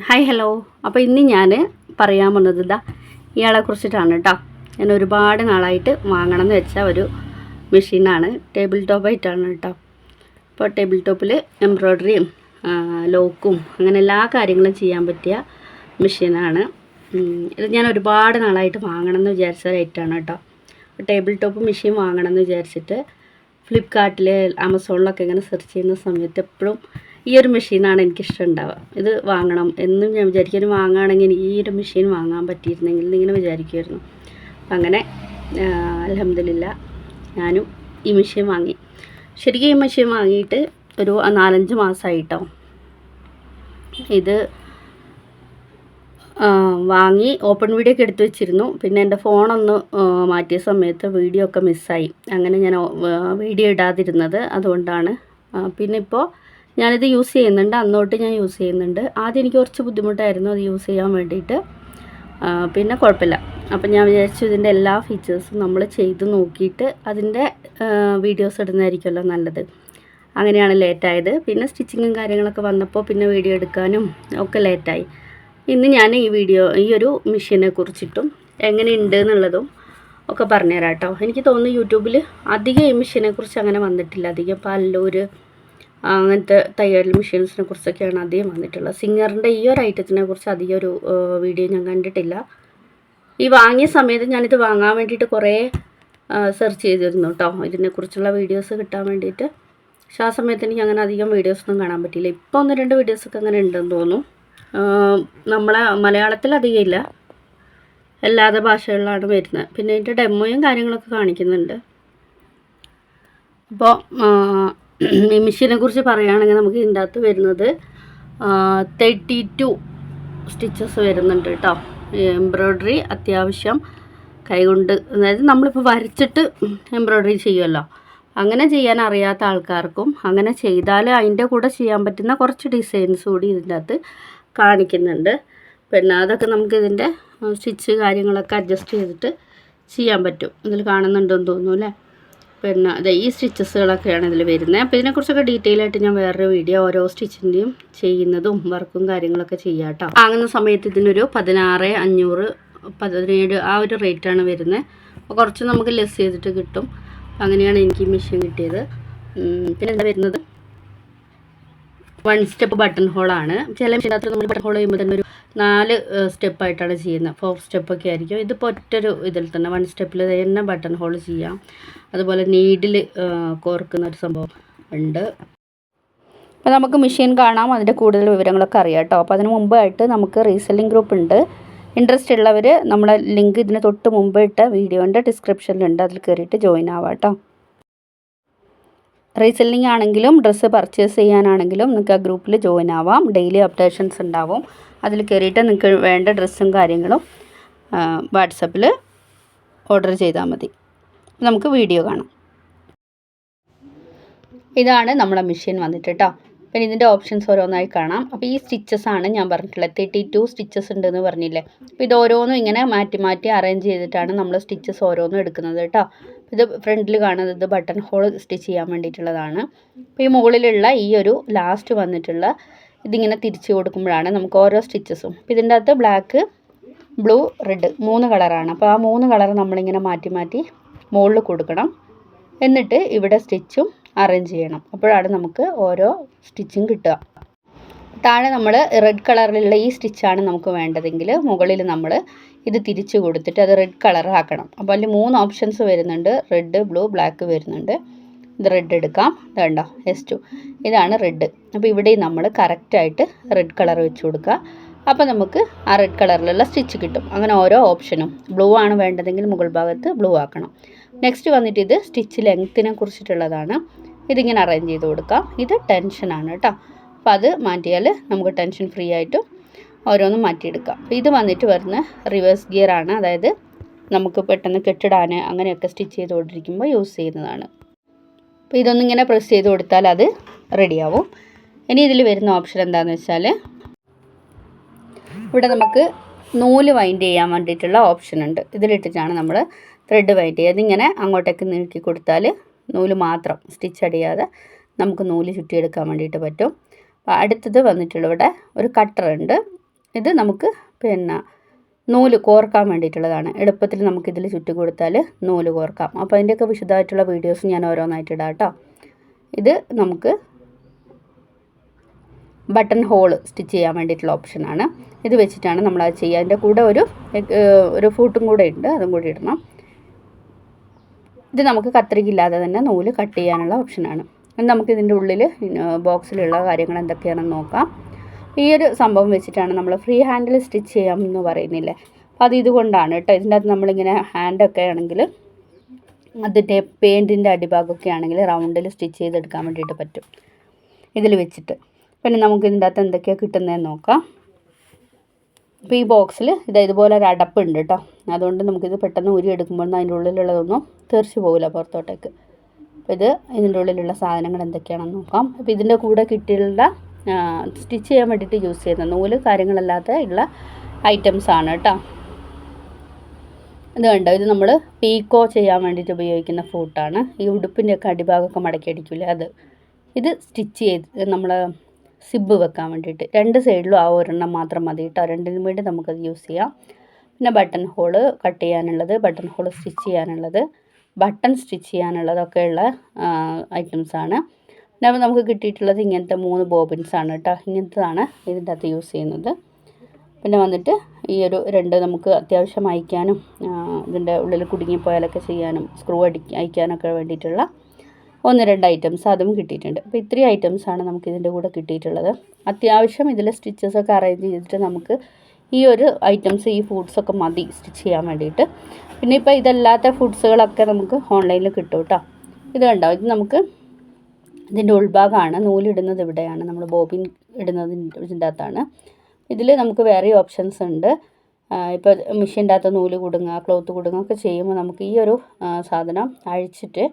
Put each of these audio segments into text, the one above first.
Hi hello അപ്പോൾ ഇന്ന് ഞാൻ പറയാൻ വന്നത് ഇതാ ഇയാളെ കുറിച്ചിട്ടാണ് കേട്ടോ ഞാൻ ഒരുപാട് നാളായിട്ട് വാങ്ങണം എന്ന് വെച്ച ഒരു മെഷീനാണ് ടേബിൾ ടോപ്പായിട്ടാണ് കേട്ടോ അപ്പോൾ ടേബിൾ ടോപ്പിൽ എംബ്രോയ്ഡറിയും ലോക്കും അങ്ങനെ എല്ലാ കാര്യങ്ങളും ചെയ്യാൻ പറ്റിയ മെഷീനാണ് ഇത് ഞാൻ ഒരുപാട് നാളായിട്ട് വാങ്ങണം എന്ന് വിചാരിച്ച റേറ്റാണ് കേട്ടോ ടേബിൾ ടോപ്പ് മെഷീൻ വാങ്ങണം എന്ന് വിചാരിച്ചിട്ട് ഫ്ലിപ്കാർട്ടിൽ ആമസോണിലൊക്കെ ഇങ്ങനെ സെർച്ച് ചെയ്യുന്ന സമയത്ത് എപ്പോഴും ഈ ഒരു മെഷീനാണ് എനിക്കിഷ്ടം ഉണ്ടാവുക ഇത് വാങ്ങണം എന്നും ഞാൻ വിചാരിക്കും. വാങ്ങുകയാണെങ്കിൽ ഈ ഒരു മെഷീൻ വാങ്ങാൻ പറ്റിയിരുന്നെങ്കിൽ എന്നിങ്ങനെ വിചാരിക്കുമായിരുന്നു. അങ്ങനെ അലഹമില്ല ഞാനും ഈ മെഷീൻ വാങ്ങി. ശരിക്കും ഈ മെഷീൻ വാങ്ങിയിട്ട് ഒരു നാലഞ്ച് മാസമായിട്ടോ. ഇത് വാങ്ങി ഓപ്പൺ വീഡിയോ ഒക്കെ എടുത്തു വെച്ചിരുന്നു. പിന്നെ എന്റെ ഫോണൊന്ന് മാറ്റിയ സമയത്ത് വീഡിയോ ഒക്കെ മിസ്സായി. അങ്ങനെ ഞാൻ വീഡിയോ ഇടാതിരുന്നത് അതുകൊണ്ടാണ്. പിന്നെ ഇപ്പോൾ ഞാനിത് യൂസ് ചെയ്യുന്നുണ്ട്. അന്നോട്ട് ഞാൻ യൂസ് ചെയ്യുന്നുണ്ട്. ആദ്യം എനിക്ക് കുറച്ച് ബുദ്ധിമുട്ടായിരുന്നു അത് യൂസ് ചെയ്യാൻ വേണ്ടിയിട്ട്. പിന്നെ കുഴപ്പമില്ല. അപ്പം ഞാൻ വിചാരിച്ചു ഇതിന്റെ എല്ലാ ഫീച്ചേഴ്സും നമ്മൾ ചെയ്ത് നോക്കിയിട്ട് അതിന്റെ വീഡിയോസ് ഇടുന്നതായിരിക്കുമല്ലോ നല്ലത്. അങ്ങനെയാണ് ലേറ്റായത്. പിന്നെ സ്റ്റിച്ചിങ്ങും കാര്യങ്ങളൊക്കെ വന്നപ്പോൾ പിന്നെ വീഡിയോ എടുക്കാനും ഒക്കെ ലേറ്റായി. ഇന്ന് ഞാൻ ഈ വീഡിയോ ഈ ഒരു മെഷീനെ കുറിച്ചിട്ടും എങ്ങനെയുണ്ട് എന്നുള്ളതും ഒക്കെ പറഞ്ഞുതരാം കേട്ടോ. എനിക്ക് തോന്നുന്നു യൂട്യൂബിൽ അധികം ഈ മെഷീനെ കുറിച്ച് അങ്ങനെ വന്നിട്ടില്ല. അധികം പല്ലൂര് അങ്ങനത്തെ തയ്യൽ മെഷീൻസിനെ കുറിച്ചൊക്കെയാണ് അധികം വന്നിട്ടുള്ളത്. സിംഗറിന്റെ ഈ ഒരു ഐറ്റത്തിനെ കുറിച്ച് അധികം ഒരു വീഡിയോ ഞാൻ കണ്ടിട്ടില്ല. ഈ വാങ്ങിയ സമയത്ത് ഞാനിത് വാങ്ങാൻ വേണ്ടിയിട്ട് കുറേ സെർച്ച് ചെയ്തിരുന്നു കേട്ടോ ഇതിനെക്കുറിച്ചുള്ള വീഡിയോസ് കിട്ടാൻ വേണ്ടിയിട്ട്. പക്ഷേ ആ സമയത്ത് എനിക്ക് അങ്ങനെ അധികം വീഡിയോസൊന്നും കാണാൻ പറ്റിയില്ല. ഇപ്പോൾ ഒന്ന് രണ്ട് വീഡിയോസൊക്കെ അങ്ങനെ ഉണ്ടെന്ന് തോന്നുന്നു നമ്മളെ മലയാളത്തിൽ അധികം ഇല്ല. അല്ലാതെ ഭാഷകളിലാണ് വരുന്നത്. പിന്നെ ഇതിന്റെ ഡെമോയും കാര്യങ്ങളൊക്കെ കാണിക്കുന്നുണ്ട്. അപ്പോൾ മെഷീനെ കുറിച്ച് പറയുകയാണെങ്കിൽ നമുക്ക് ഇതിന്റെ അകത്ത് വരുന്നത് തേർട്ടി ടു സ്റ്റിച്ചസ് വരുന്നുണ്ട് കേട്ടോ. എംബ്രോയ്ഡറി അത്യാവശ്യം കൈകൊണ്ട് അതായത് നമ്മളിപ്പോൾ വരച്ചിട്ട് എംബ്രോയ്ഡറി ചെയ്യുമല്ലോ. അങ്ങനെ ചെയ്യാൻ അറിയാത്ത ആൾക്കാർക്കും അങ്ങനെ ചെയ്താൽ അതിന്റെ കൂടെ ചെയ്യാൻ പറ്റുന്ന കുറച്ച് ഡിസൈൻസ് കൂടി ഇതിന്റെ അകത്ത് കാണിക്കുന്നുണ്ട്. പിന്നെ അതൊക്കെ നമുക്ക് ഇതിന്റെ സ്റ്റിച്ച് കാര്യങ്ങളൊക്കെ അഡ്ജസ്റ്റ് ചെയ്തിട്ട് ചെയ്യാൻ പറ്റും. ഇതിൽ കാണുന്നുണ്ടെന്ന് തോന്നുന്നു അല്ലേ? പിന്നെ അതെ ഈ സ്റ്റിച്ചസുകളൊക്കെയാണ് ഇതിൽ വരുന്നത് അപ്പോൾ ഇതിനെക്കുറിച്ചൊക്കെ ഡീറ്റെയിൽ ആയിട്ട് ഞാൻ വേറൊരു വീഡിയോ ഓരോ സ്റ്റിച്ചിന്റെയും ചെയ്യുന്നതും വർക്കും കാര്യങ്ങളൊക്കെ ചെയ്യാം കേട്ടോ വാങ്ങുന്ന സമയത്ത് ഇതിനൊരു പതിനാറ് അഞ്ഞൂറ് പതിനേഴ് ആ ഒരു റേറ്റാണ് വരുന്നത് അപ്പോൾ കുറച്ച് നമുക്ക് ലെസ് ചെയ്തിട്ട് കിട്ടും. അങ്ങനെയാണ് എനിക്ക് ഈ മെഷീൻ കിട്ടിയത്. പിന്നെ എന്താ വരുന്നത്? വൺ സ്റ്റെപ്പ് ബട്ടൺ ഹോൾ ആണ്. ചില മെഷീനകത്ത് നമ്മൾ ബട്ടൺ ഹോൾ ചെയ്യുമ്പോൾ തന്നെ ഒരു നാല് സ്റ്റെപ്പായിട്ടാണ് ചെയ്യുന്നത്. ഫോർ സ്റ്റെപ്പൊക്കെ ആയിരിക്കും. ഇതിപ്പോൾ ഒറ്റൊരു ഇതിൽ തന്നെ വൺ സ്റ്റെപ്പിൽ തന്നെ ബട്ടൺ ഹോൾ ചെയ്യാം. അതുപോലെ നീഡിൽ കോർക്കുന്ന ഒരു സംഭവം ഉണ്ട്. അപ്പോൾ നമുക്ക് മെഷീൻ കാണാം. അതിന്റെ കൂടുതൽ വിവരങ്ങളൊക്കെ അറിയാം കേട്ടോ അപ്പോൾ അതിന് മുമ്പായിട്ട് നമുക്ക് റീസെല്ലിംഗ് ഗ്രൂപ്പ് ഉണ്ട്. ഇൻട്രസ്റ്റ് ഉള്ളവർ നമ്മുടെ ലിങ്ക് ഇതിന് തൊട്ട് മുമ്പ് ഇട്ട വീഡിയോന്റെ ഡിസ്ക്രിപ്ഷനിലുണ്ട് അതിൽ കയറിയിട്ട് ജോയിൻ ആവാം കേട്ടോ റീസെല്ലിംഗ് ആണെങ്കിലും ഡ്രസ്സ് പർച്ചേസ് ചെയ്യാനാണെങ്കിലും നിങ്ങൾക്ക് ആ ഗ്രൂപ്പിൽ ജോയിൻ ആവാം. ഡെയിലി അപ്ഡേഷൻസ് ഉണ്ടാവും. അതിൽ കയറിയിട്ട് നിങ്ങൾക്ക് വേണ്ട ഡ്രസ്സും കാര്യങ്ങളും വാട്സപ്പിൽ ഓർഡർ ചെയ്താൽ മതി. നമുക്ക് വീഡിയോ കാണാം. ഇതാണ് നമ്മുടെ മെഷീൻ വന്നിട്ട് കേട്ടോ പിന്നെ ഇതിന്റെ ഓപ്ഷൻസ് ഓരോന്നായി കാണാം. അപ്പോൾ ഈ സ്റ്റിച്ചസ് ആണ് ഞാൻ പറഞ്ഞിട്ടുള്ളത് തേർട്ടി ടു സ്റ്റിച്ചസ് ഉണ്ടെന്ന് പറഞ്ഞില്ലേ. അപ്പോൾ ഇത് ഓരോന്നും ഇങ്ങനെ മാറ്റി മാറ്റി അറേഞ്ച് ചെയ്തിട്ടാണ് നമ്മൾ സ്റ്റിച്ചസ് ഓരോന്നും എടുക്കുന്നത് കേട്ടോ. ഇത് ഫ്രണ്ടിൽ കാണുന്നത് ഇത് ബട്ടൺ ഹോൾ സ്റ്റിച്ച് ചെയ്യാൻ വേണ്ടിയിട്ടുള്ളതാണ്. അപ്പോൾ ഈ മുകളിലുള്ള ഈ ഒരു ലാസ്റ്റ് വന്നിട്ടുള്ള ഇതിങ്ങനെ തിരിച്ച് കൊടുക്കുമ്പോഴാണ് നമുക്ക് ഓരോ സ്റ്റിച്ചസും അപ്പോൾ ഇതിന്റെ അകത്ത് ബ്ലാക്ക് ബ്ലൂ റെഡ് മൂന്ന് കളറാണ് അപ്പോൾ ആ മൂന്ന് കളർ നമ്മളിങ്ങനെ മാറ്റി മാറ്റി മുകളിൽ കൊടുക്കണം. എന്നിട്ട് ഇവിടെ സ്റ്റിച്ചും അറേഞ്ച് ചെയ്യണം. അപ്പോഴാണ് നമുക്ക് ഓരോ സ്റ്റിച്ചും കിട്ടുക. താഴെ നമ്മൾ റെഡ് കളറിലുള്ള ഈ സ്റ്റിച്ചാണ് നമുക്ക് വേണ്ടതെങ്കിൽ മുകളിൽ നമ്മൾ ഇത് തിരിച്ചു കൊടുത്തിട്ട് അത് റെഡ് കളർ ആക്കണം. അപ്പോൾ അതിൽ മൂന്ന് ഓപ്ഷൻസ് വരുന്നുണ്ട്. റെഡ് ബ്ലൂ ബ്ലാക്ക് വരുന്നുണ്ട്. ഇത് റെഡ് എടുക്കാം. ഇതുണ്ടോ എസ് ടു ഇതാണ് റെഡ് അപ്പോൾ ഇവിടെ നമ്മൾ കറക്റ്റായിട്ട് റെഡ് കളർ വെച്ച് കൊടുക്കുക. അപ്പോൾ നമുക്ക് ആ റെഡ് കളറിലുള്ള സ്റ്റിച്ച് കിട്ടും. അങ്ങനെ ഓരോ ഓപ്ഷനും ബ്ലൂ ആണ് വേണ്ടതെങ്കിൽ മുകൾ ഭാഗത്ത് ബ്ലൂ ആക്കണം. നെക്സ്റ്റ് വന്നിട്ട് ഇത് സ്റ്റിച്ച് ലെങ്ത്തിനെ കുറിച്ചിട്ടുള്ളതാണ്. ഇതിങ്ങനെ അറേഞ്ച് ചെയ്ത് കൊടുക്കാം. ഇത് ടെൻഷനാണ് കേട്ടോ. അപ്പോൾ അത് മാറ്റിയാൽ നമുക്ക് ടെൻഷൻ ഫ്രീ ആയിട്ടും ഓരോന്നും മാറ്റിയെടുക്കാം. ഇത് വന്നിട്ട് വരുന്ന റിവേഴ്സ് ഗിയർ ആണ് അതായത് നമുക്ക് പെട്ടെന്ന് കെട്ടിടാൻ അങ്ങനെയൊക്കെ സ്റ്റിച്ച് ചെയ്തുകൊണ്ടിരിക്കുമ്പോൾ യൂസ് ചെയ്യുന്നതാണ്. അപ്പോൾ ഇതൊന്നിങ്ങനെ പ്രസ് ചെയ്ത് കൊടുത്താൽ അത് റെഡിയാവും ഇനി ഇതിൽ വരുന്ന ഓപ്ഷൻ എന്താണെന്ന് വെച്ചാൽ ഇവിടെ നമുക്ക് നൂൽ വൈൻഡ് ചെയ്യാൻ വേണ്ടിയിട്ടുള്ള ഓപ്ഷൻ ഉണ്ട്. ഇതിലിട്ടിട്ടാണ് നമ്മൾ ത്രെഡ് വൈൻഡ് ചെയ്യുക. ഇങ്ങനെ അങ്ങോട്ടേക്ക് നീക്കി കൊടുത്താൽ നൂൽ മാത്രം സ്റ്റിച്ച് അടിയാതെ നമുക്ക് നൂൽ ചുറ്റിയെടുക്കാൻ വേണ്ടിയിട്ട് പറ്റും. അടുത്തത് വന്നിട്ടുള്ള ഇവിടെ ഒരു കട്ടർ ഉണ്ട്. ഇത് നമുക്ക് പിന്നെ നൂൽ കോർക്കാൻ വേണ്ടിയിട്ടുള്ളതാണ്. എളുപ്പത്തിൽ നമുക്കിതിൽ ചുറ്റി കൊടുത്താൽ നൂൽ കോർക്കാം. അപ്പോൾ അതിന്റെയൊക്കെ വിശദമായിട്ടുള്ള വീഡിയോസ് ഞാൻ ഓരോന്നായിട്ട് ഇടാം കേട്ടോ. ഇത് നമുക്ക് ബട്ടൺ ഹോൾ സ്റ്റിച്ച് ചെയ്യാൻ വേണ്ടിയിട്ടുള്ള ഓപ്ഷനാണ് ഇത് വെച്ചിട്ടാണ് നമ്മൾ അത് ചെയ്യുക. അതിന്റെ കൂടെ ഒരു ഒരു ഫൂട്ടും കൂടെ ഉണ്ട്. അതും കൂടി ഇടണം. ഇത് നമുക്ക് കത്രികയില്ലാതെ തന്നെ നൂൽ കട്ട് ചെയ്യാനുള്ള ഓപ്ഷനാണ് നമുക്ക് ഇതിന്റെ ഉള്ളിൽ ബോക്സിലുള്ള കാര്യങ്ങൾ എന്തൊക്കെയാണെന്ന് നോക്കാം. ഈ ഒരു സംഭവം വെച്ചിട്ടാണ് നമ്മൾ ഫ്രീ ഹാൻഡിൽ സ്റ്റിച്ച് ചെയ്യാം എന്ന് പറയുന്നില്ലേ? അപ്പോൾ അത് ഇതുകൊണ്ടാണ് കേട്ടോ. ഇതിന്റെ അകത്ത് നമ്മളിങ്ങനെ ഹാൻഡൊക്കെ ആണെങ്കിൽ അതിന്റെ പെയിന്റിന്റെ അടിഭാഗമൊക്കെ ആണെങ്കിൽ റൗണ്ടിൽ സ്റ്റിച്ച് ചെയ്തെടുക്കാൻ വേണ്ടിയിട്ട് പറ്റും. ഇതിൽ വെച്ചിട്ട്. പിന്നെ നമുക്ക് ഇതിന്റെ അകത്ത് എന്തൊക്കെയാണ് കിട്ടുന്നതെന്ന് നോക്കാം. അപ്പോൾ ഈ ബോക്സിൽ ഇത് ഇതുപോലെ ഒരു അടപ്പുണ്ട് കേട്ടോ. അതുകൊണ്ട് നമുക്കിത് പെട്ടെന്ന് ഉരി എടുക്കുമ്പോൾ അതിന്റെ ഉള്ളിലുള്ളതൊന്നും തെറിച്ച് പോകില്ല പുറത്തോട്ടേക്ക്. ഇത് ഇതിന്റെ ഉള്ളിലുള്ള സാധനങ്ങൾ എന്തൊക്കെയാണെന്ന് നോക്കാം. അപ്പോൾ ഇതിന്റെ കൂടെ കിട്ടിയുള്ള സ്റ്റിച്ച് ചെയ്യാൻ വേണ്ടിയിട്ട് യൂസ് ചെയ്യുന്ന നൂൽ കാര്യങ്ങളല്ലാത്ത ഉള്ള ഐറ്റംസ് ആണ് കേട്ടോ ഇത് കണ്ടോ? ഇത് നമ്മൾ പീക്കോ ചെയ്യാൻ വേണ്ടിയിട്ട് ഉപയോഗിക്കുന്ന ഫൂട്ടാണ് ഈ ഉടുപ്പിന്റെയൊക്കെ അടിഭാഗമൊക്കെ മടക്കി അടിക്കില്ലേ അത്. ഇത് സ്റ്റിച്ച് ചെയ്ത് നമ്മൾ സിബ് വെക്കാൻ വേണ്ടിയിട്ട്. രണ്ട് സൈഡിലും ആ ഒരെണ്ണം മാത്രം മതി കേട്ടോ രണ്ടിനും വേണ്ടി നമുക്കത് യൂസ് ചെയ്യാം. പിന്നെ ബട്ടൺ ഹോൾ കട്ട് ചെയ്യാനുള്ളത് ബട്ടൺ ഹോൾ സ്റ്റിച്ച് ചെയ്യാനുള്ളത്. ബട്ടൺ സ്റ്റിച്ച് ചെയ്യാനുള്ളതൊക്കെയുള്ള ഐറ്റംസാണ്. പിന്നെ നമുക്ക് കിട്ടിയിട്ടുള്ളത് ഇങ്ങനത്തെ മൂന്ന് ബോബിൻസ് ആണ് കേട്ടോ ഇങ്ങനത്തതാണ് ഇതിന്റെ അകത്ത് യൂസ് ചെയ്യുന്നത്. പിന്നെ വന്നിട്ട് ഈ ഒരു രണ്ട് നമുക്ക് അത്യാവശ്യം അയക്കാനും ഇതിന്റെ ഉള്ളിൽ കുടുങ്ങിപ്പോയാലൊക്കെ ചെയ്യാനും സ്ക്രൂ അടി അയക്കാനൊക്കെ വേണ്ടിയിട്ടുള്ള ഒന്ന് രണ്ട് ഐറ്റംസ് അതും കിട്ടിയിട്ടുണ്ട്. അപ്പോൾ ഇത്രയും ഐറ്റംസാണ് നമുക്ക് ഇതിന്റെ കൂടെ കിട്ടിയിട്ടുള്ളത്. അത്യാവശ്യം ഇതിൽ സ്റ്റിച്ചസൊക്കെ അറേഞ്ച് ചെയ്തിട്ട് നമുക്ക് ഈ ഒരു ഐറ്റംസ് ഈ ഫുഡ്സൊക്കെ മതി സ്റ്റിച്ച് ചെയ്യാൻ വേണ്ടിയിട്ട്. പിന്നെ ഇപ്പോൾ ഇതല്ലാത്ത ഫുഡ്സുകളൊക്കെ നമുക്ക് ഓൺലൈനിൽ കിട്ടും കേട്ടോ ഇത് കണ്ടോ? ഇത് നമുക്ക് ഇതിന്റെ ഉൾഭാഗമാണ് നൂലിടുന്നത് ഇവിടെയാണ്. നമ്മൾ ബോബിൻ ഇടുന്നതിന്റെ ഇതിന്റെ അകത്താണ്. ഇതിൽ നമുക്ക് വേറെ ഓപ്ഷൻസ് ഉണ്ട്. ഇപ്പോൾ മെഷീന്റെ അകത്ത് നൂൽ കൊടുങ്ങുക ക്ലോത്ത് കൊടുങ്ങുക ഒക്കെ ചെയ്യുമ്പോൾ നമുക്ക് ഈ ഒരു സാധനം അഴിച്ചിട്ട്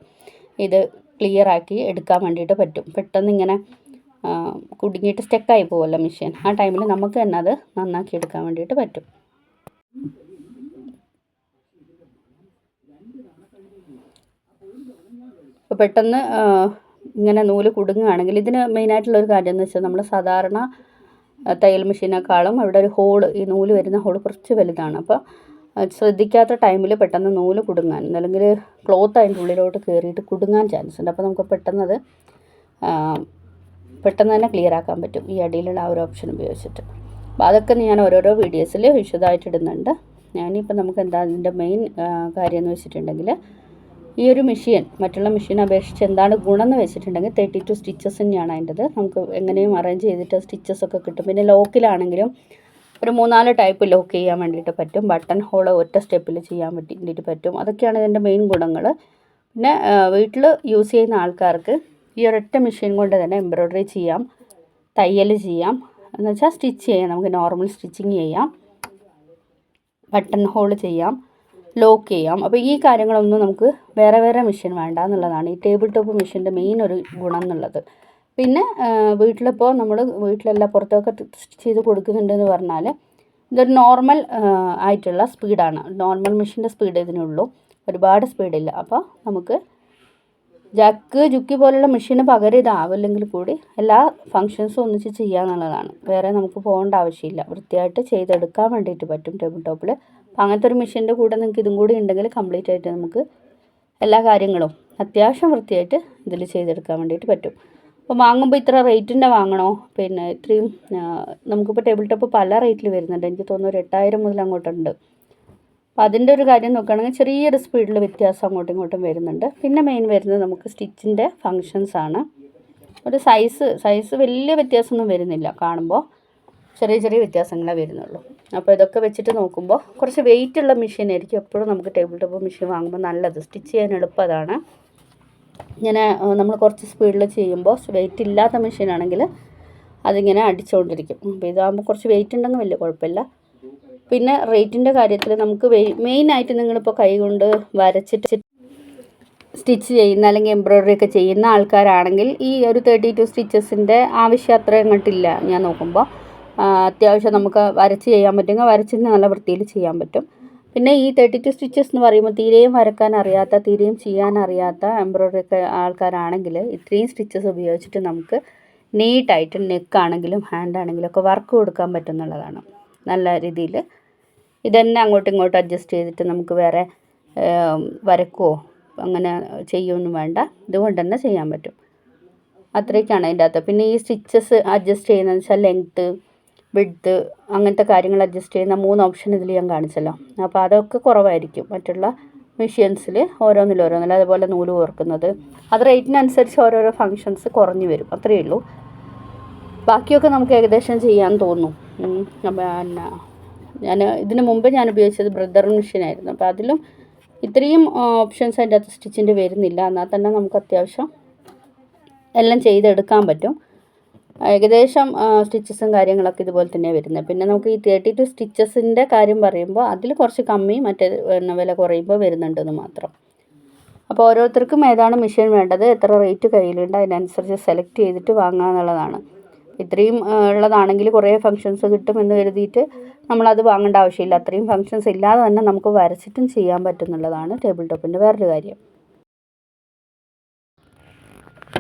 ഇത് ക്ലിയർ ആക്കി എടുക്കാൻ വേണ്ടിയിട്ട് പറ്റും. പെട്ടെന്ന് ഇങ്ങനെ കുടുങ്ങിയിട്ട് സ്റ്റക്കായി പോകുമല്ലോ മെഷീൻ ആ ടൈമിൽ നമുക്ക് തന്നെ അത് നന്നാക്കി എടുക്കാൻ വേണ്ടിയിട്ട് പറ്റും. അപ്പോൾ പെട്ടെന്ന് ഇങ്ങനെ നൂൽ കുടുങ്ങുകയാണെങ്കിൽ ഇതിന് മെയിനായിട്ടുള്ള ഒരു കാര്യം എന്ന് വെച്ചാൽ നമ്മൾ സാധാരണ തയ്യൽ മെഷീനേക്കാളും അവിടെ ഒരു ഹോൾ ഈ നൂൽ വരുന്ന ഹോൾ കുറച്ച് വലുതാണ്. അപ്പോൾ ശ്രദ്ധിക്കാത്ത ടൈമിൽ പെട്ടെന്ന് നൂൽ കുടുങ്ങാൻ അല്ലെങ്കിൽ ക്ലോത്ത് അതിന്റെ ഉള്ളിലോട്ട് കയറിയിട്ട് കുടുങ്ങാൻ ചാൻസ് ഉണ്ട്. അപ്പോൾ നമുക്ക് പെട്ടെന്ന് അത് പെട്ടെന്ന് തന്നെ ക്ലിയർ ആക്കാൻ പറ്റും ഈ അടിയിലുള്ള ആ ഒരു ഓപ്ഷൻ ഉപയോഗിച്ചിട്ട്. അപ്പോൾ അതൊക്കെ ഞാൻ ഓരോരോ വീഡിയോസിൽ വിശദമായിട്ട് ഇടുന്നുണ്ട്. ഞാനിപ്പോൾ നമുക്ക് എന്താ അതിന്റെ മെയിൻ കാര്യം എന്ന് വെച്ചിട്ടുണ്ടെങ്കിൽ ഈ ഒരു മെഷീൻ മറ്റുള്ള മെഷീൻ അപേക്ഷിച്ച് എന്താണ് ഗുണം എന്ന് വെച്ചിട്ടുണ്ടെങ്കിൽ തേർട്ടി ടു സ്റ്റിച്ചസ് തന്നെയാണ് അതിന്റെത്. നമുക്ക് എങ്ങനെയും അറേഞ്ച് ചെയ്തിട്ട് സ്റ്റിച്ചസ് ഒക്കെ കിട്ടും. പിന്നെ ലോക്കിലാണെങ്കിലും ഒരു മൂന്നാൽ ടൈപ്പ് ലോക്ക് ചെയ്യാൻ വേണ്ടിയിട്ട് പറ്റും. ബട്ടൺ ഹോൾ ഒറ്റ സ്റ്റെപ്പിൽ ചെയ്യാൻ വേണ്ടിയിട്ട് പറ്റും. അതൊക്കെയാണ് ഇതിന്റെ മെയിൻ ഗുണങ്ങൾ. പിന്നെ വീട്ടിൽ യൂസ് ചെയ്യുന്ന ആൾക്കാർക്ക് ഈ ഒരൊറ്റ മെഷീൻ കൊണ്ട് തന്നെ എംബ്രോയ്ഡറി ചെയ്യാം തയ്യൽ ചെയ്യാം. എന്ന് വെച്ചാൽ സ്റ്റിച്ച് ചെയ്യാം. നമുക്ക് നോർമൽ സ്റ്റിച്ചിങ് ചെയ്യാം. ബട്ടൺ ഹോൾ ചെയ്യാം. ലോക്ക് ചെയ്യാം. അപ്പോൾ ഈ കാര്യങ്ങളൊന്നും നമുക്ക് വേറെ വേറെ മെഷീൻ വേണ്ട എന്നുള്ളതാണ്. ഈ ടേബിൾ ടോപ്പ് മെഷീന്റെ മെയിൻ ഒരു ഗുണം എന്നുള്ളത്. പിന്നെ വീട്ടിലിപ്പോൾ നമ്മൾ വീട്ടിലെല്ലാം പുറത്തൊക്കെ സ്റ്റിച്ച് ചെയ്ത് കൊടുക്കുന്നുണ്ടെന്ന് പറഞ്ഞാൽ ഇതൊരു നോർമൽ ആയിട്ടുള്ള സ്പീഡാണ് നോർമൽ മെഷീന്റെ സ്പീഡ് ഇതിനുള്ളൂ. ഒരുപാട് സ്പീഡില്ല അപ്പോൾ നമുക്ക് ജക്ക് ജുക്കി പോലുള്ള മെഷീന് പകരം ഇതാവില്ലെങ്കിൽ കൂടി എല്ലാ ഫങ്ഷൻസും ഒന്നിച്ച് ചെയ്യുക എന്നുള്ളതാണ് വേറെ നമുക്ക് പോകേണ്ട ആവശ്യമില്ല. വൃത്തിയായിട്ട് ചെയ്തെടുക്കാൻ വേണ്ടിയിട്ട് പറ്റും ടേബിൾ ടോപ്പിൽ അപ്പോൾ അങ്ങനത്തെ ഒരു മെഷീന്റെ കൂടെ നിങ്ങൾക്ക് ഇതും കൂടി ഉണ്ടെങ്കിൽ കംപ്ലീറ്റ് ആയിട്ട് നമുക്ക് എല്ലാ കാര്യങ്ങളും അത്യാവശ്യം വൃത്തിയായിട്ട് ഇതിൽ ചെയ്തെടുക്കാൻ വേണ്ടിയിട്ട് പറ്റും. അപ്പോൾ വാങ്ങുമ്പോൾ ഇത്ര റേറ്റിന്റെ വാങ്ങണോ? പിന്നെ ഇത്രയും നമുക്കിപ്പോൾ ടേബിൾ ടോപ്പ് പല റേറ്റിൽ വരുന്നുണ്ട്. എനിക്ക് തോന്നുന്നു ഒരു എട്ടായിരം മുതൽ അങ്ങോട്ടുണ്ട്. അപ്പോൾ അതിന്റെ ഒരു കാര്യം നോക്കുകയാണെങ്കിൽ ചെറിയൊരു സ്പീഡിൽ വ്യത്യാസം അങ്ങോട്ടും ഇങ്ങോട്ടും വരുന്നുണ്ട്. പിന്നെ മെയിൻ വരുന്നത് നമുക്ക് സ്റ്റിച്ചിന്റെ ഫങ്ഷൻസ് ആണ്. ഒരു സൈസ് സൈസ് വലിയ വ്യത്യാസമൊന്നും വരുന്നില്ല കാണുമ്പോൾ ചെറിയ ചെറിയ വ്യത്യാസങ്ങളേ വരുന്നുള്ളൂ. അപ്പോൾ ഇതൊക്കെ വെച്ചിട്ട് നോക്കുമ്പോൾ കുറച്ച് വെയിറ്റ് ഉള്ള മെഷീൻ ആയിരിക്കും എപ്പോഴും നമുക്ക് ടേബിൾ ടോപ്പ് മെഷീൻ വാങ്ങുമ്പോൾ നല്ലത്. സ്റ്റിച്ച് ചെയ്യാൻ എളുപ്പം അതാണ്. ഇങ്ങനെ നമ്മൾ കുറച്ച് സ്പീഡിൽ ചെയ്യുമ്പോൾ വെയിറ്റ് ഇല്ലാത്ത മെഷീനാണെങ്കിൽ അതിങ്ങനെ അടിച്ചുകൊണ്ടിരിക്കും. അപ്പോൾ ഇതാകുമ്പോൾ കുറച്ച് വെയിറ്റ് ഉണ്ടെങ്കിൽ വലിയ കുഴപ്പമില്ല. പിന്നെ റേറ്റിന്റെ കാര്യത്തിൽ നമുക്ക് മെയിൻ ആയിട്ട് നിങ്ങളിപ്പോൾ കൈ കൊണ്ട് വരച്ചിട്ട് സ്റ്റിച്ച് ചെയ്യുന്ന അല്ലെങ്കിൽ എംബ്രോയ്ഡറി ഒക്കെ ചെയ്യുന്ന ആൾക്കാരാണെങ്കിൽ ഈ ഒരു തേർട്ടി ടു സ്റ്റിച്ചസിന്റെ ആവശ്യം അത്ര ഞാൻ നോക്കുമ്പോൾ അത്യാവശ്യം നമുക്ക് വരച്ച് ചെയ്യാൻ പറ്റുമെങ്കിൽ വരച്ച് നല്ല വൃത്തിയിൽ ചെയ്യാൻ പറ്റും. പിന്നെ ഈ തേർട്ടി ടു സ്റ്റിച്ചസ് എന്ന് പറയുമ്പോൾ തീരെയും വരക്കാൻ അറിയാത്ത തീരെയും ചെയ്യാൻ അറിയാത്ത എംബ്രോയിഡറി ഒക്കെ ആൾക്കാരാണെങ്കിൽ ഇത്രയും സ്റ്റിച്ചസ് ഉപയോഗിച്ചിട്ട് നമുക്ക് നീറ്റായിട്ട് നെക്ക് ആണെങ്കിലും ഹാൻഡ് ആണെങ്കിലും ഒക്കെ വർക്ക് കൊടുക്കാൻ പറ്റുന്നുള്ളതാണ് നല്ല രീതിയിൽ. ഇതന്നെ അങ്ങോട്ടും ഇങ്ങോട്ടും അഡ്ജസ്റ്റ് ചെയ്തിട്ട് നമുക്ക് വേറെ വരക്കുവോ അങ്ങനെ ചെയ്യുമൊന്നും വേണ്ട. ഇതുകൊണ്ട് തന്നെ ചെയ്യാൻ പറ്റും. അത്രയൊക്കെയാണ് അതിന്റെ അകത്ത്. പിന്നെ ഈ സ്റ്റിച്ചസ് അഡ്ജസ്റ്റ് ചെയ്യുന്നതെന്ന് വെച്ചാൽ ലെങ്ത്ത് വിഡ്ത്ത് അങ്ങനത്തെ കാര്യങ്ങൾ അഡ്ജസ്റ്റ് ചെയ്യുന്ന മൂന്ന് ഓപ്ഷൻ ഇതിൽ ഞാൻ കാണിച്ചല്ലോ. അപ്പോൾ അതൊക്കെ കുറവായിരിക്കും. മറ്റുള്ള മെഷീൻസിൽ ഓരോന്നിലും ഓരോന്നിലും അതുപോലെ നൂൽ കോർക്കുന്നത്. അത് റേറ്റിനനുസരിച്ച് ഓരോരോ ഫങ്ഷൻസ് കുറഞ്ഞു വരും. അത്രയേ ഉള്ളൂ. ബാക്കിയൊക്കെ നമുക്ക് ഏകദേശം ചെയ്യാൻ തോന്നും. പിന്നെ ഞാൻ ഇതിനു മുമ്പ് ഞാൻ ഉപയോഗിച്ചത് ബ്രദർ മെഷീനായിരുന്നു അപ്പോൾ അതിലും ഇത്രയും ഓപ്ഷൻസ് അതിന്റെ അകത്ത് സ്റ്റിച്ചിന്റെ വരുന്നില്ല. എന്നാൽ തന്നെ നമുക്ക് അത്യാവശ്യം എല്ലാം ചെയ്തെടുക്കാൻ പറ്റും. ഏകദേശം സ്റ്റിച്ചസും കാര്യങ്ങളൊക്കെ ഇതുപോലെ തന്നെ വരുന്നത്. പിന്നെ നമുക്ക് ഈ തേർട്ടി ടു സ്റ്റിച്ചസിന്റെ കാര്യം പറയുമ്പോൾ അതിൽ കുറച്ച് കമ്മി മറ്റേ വില കുറയുമ്പോൾ വരുന്നുണ്ടെന്ന് മാത്രം. അപ്പോൾ ഓരോരുത്തർക്കും ഏതാണ് മെഷീൻ വേണ്ടത് എത്ര റേറ്റ് കയ്യിലുണ്ട് അതിനനുസരിച്ച് സെലക്ട് ചെയ്തിട്ട് വാങ്ങുക എന്നുള്ളതാണ്. ഇത്രയും ഉള്ളതാണെങ്കിൽ കുറേ ഫങ്ഷൻസ് കിട്ടുമെന്ന് കരുതിയിട്ട് നമ്മളത് വാങ്ങേണ്ട ആവശ്യമില്ല. അത്രയും ഫങ്ഷൻസ് ഇല്ലാതെ തന്നെ നമുക്ക് വരച്ചിട്ടും ചെയ്യാൻ പറ്റുന്നുള്ളതാണ് ടേബിൾ ടോപ്പിന്റെ വേറൊരു കാര്യം.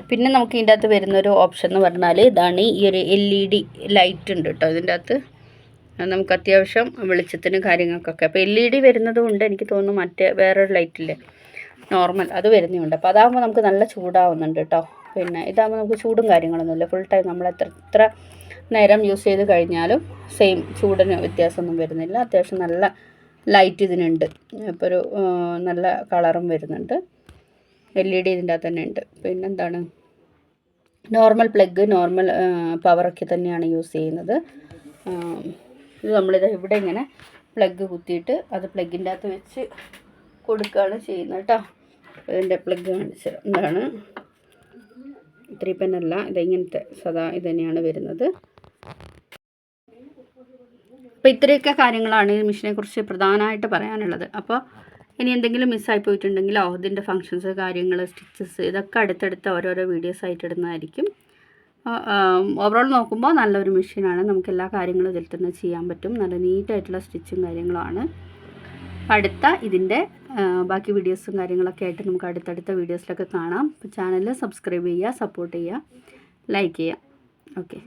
പിന്നെ നമുക്ക് ഇതിന്റെ അകത്ത് വരുന്നൊരു ഓപ്ഷൻ എന്ന് പറഞ്ഞാൽ ഇതാണ് ഈ ഒരു എൽ ഇ ഡി ലൈറ്റ് ഉണ്ട് കേട്ടോ ഇതിന്റെ അകത്ത് നമുക്ക് അത്യാവശ്യം വെളിച്ചത്തിന് കാര്യങ്ങൾക്കൊക്കെ. അപ്പോൾ എൽ ഇ ഡി വരുന്നത് കൊണ്ട് എനിക്ക് തോന്നുന്നു മറ്റേ വേറൊരു ലൈറ്റില്ലേ നോർമൽ അത് വരുന്നുണ്ട് അപ്പോൾ അതാകുമ്പോൾ നമുക്ക് നല്ല ചൂടാവുന്നുണ്ട് കേട്ടോ പിന്നെ ഇതാകുമ്പോൾ നമുക്ക് ചൂടും കാര്യങ്ങളൊന്നുമില്ല ഫുൾ ടൈം നമ്മൾ എത്ര എത്ര നേരം യൂസ് ചെയ്ത് കഴിഞ്ഞാലും സെയിം ചൂടിന് വ്യത്യാസമൊന്നും വരുന്നില്ല. അത്യാവശ്യം നല്ല ലൈറ്റ് ഇതിനുണ്ട്. ഇപ്പോൾ ഒരു നല്ല കളറും വരുന്നുണ്ട്. എൽ ഇ ഡി ഇതിന്റെ അകത്ത് തന്നെ ഉണ്ട്. പിന്നെന്താണ്? നോർമൽ പ്ലഗ് നോർമൽ പവറൊക്കെ തന്നെയാണ് യൂസ് ചെയ്യുന്നത്. ഇത് നമ്മളിത് ഇവിടെ ഇങ്ങനെ പ്ലഗ് കുത്തിയിട്ട് അത് പ്ലഗിന്റെ അകത്ത് വെച്ച് കൊടുക്കുകയാണ് ചെയ്യുന്നത് കേട്ടോ. ഇതിന്റെ പ്ലഗ് കാണിച്ച് എന്താണ്? ത്രീ പെന്നല്ല ഇത് ഇങ്ങനത്തെ സദാ ഇത് തന്നെയാണ് വരുന്നത്. അപ്പോൾ ഇത്രയൊക്കെ കാര്യങ്ങളാണ് ഈ മെഷീനെ കുറിച്ച് പ്രധാനമായിട്ട് പറയാനുള്ളത്. അപ്പോൾ ഇനി എന്തെങ്കിലും മിസ്സായി പോയിട്ടുണ്ടെങ്കിലോ ഇതിന്റെ ഫങ്ഷൻസ് കാര്യങ്ങൾ സ്റ്റിച്ചസ് ഇതൊക്കെ അടുത്തടുത്ത ഓരോരോ വീഡിയോസ് ആയിട്ട് ഇടുന്നതായിരിക്കും. ഓവറോൾ നോക്കുമ്പോൾ നല്ലൊരു മെഷീനാണ് നമുക്ക് എല്ലാ കാര്യങ്ങളും ഇതിൽ തന്നെ ചെയ്യാൻ പറ്റും. നല്ല നീറ്റായിട്ടുള്ള സ്റ്റിച്ചും കാര്യങ്ങളുമാണ്. അടുത്ത ഇതിന്റെ ബാക്കി വീഡിയോസും കാര്യങ്ങളൊക്കെ ആയിട്ട് നമുക്ക് അടുത്തടുത്ത വീഡിയോസിലൊക്കെ കാണാം. ചാനൽ സബ്സ്ക്രൈബ് ചെയ്യുക സപ്പോർട്ട് ചെയ്യുക ലൈക്ക് ചെയ്യുക. ഓക്കെ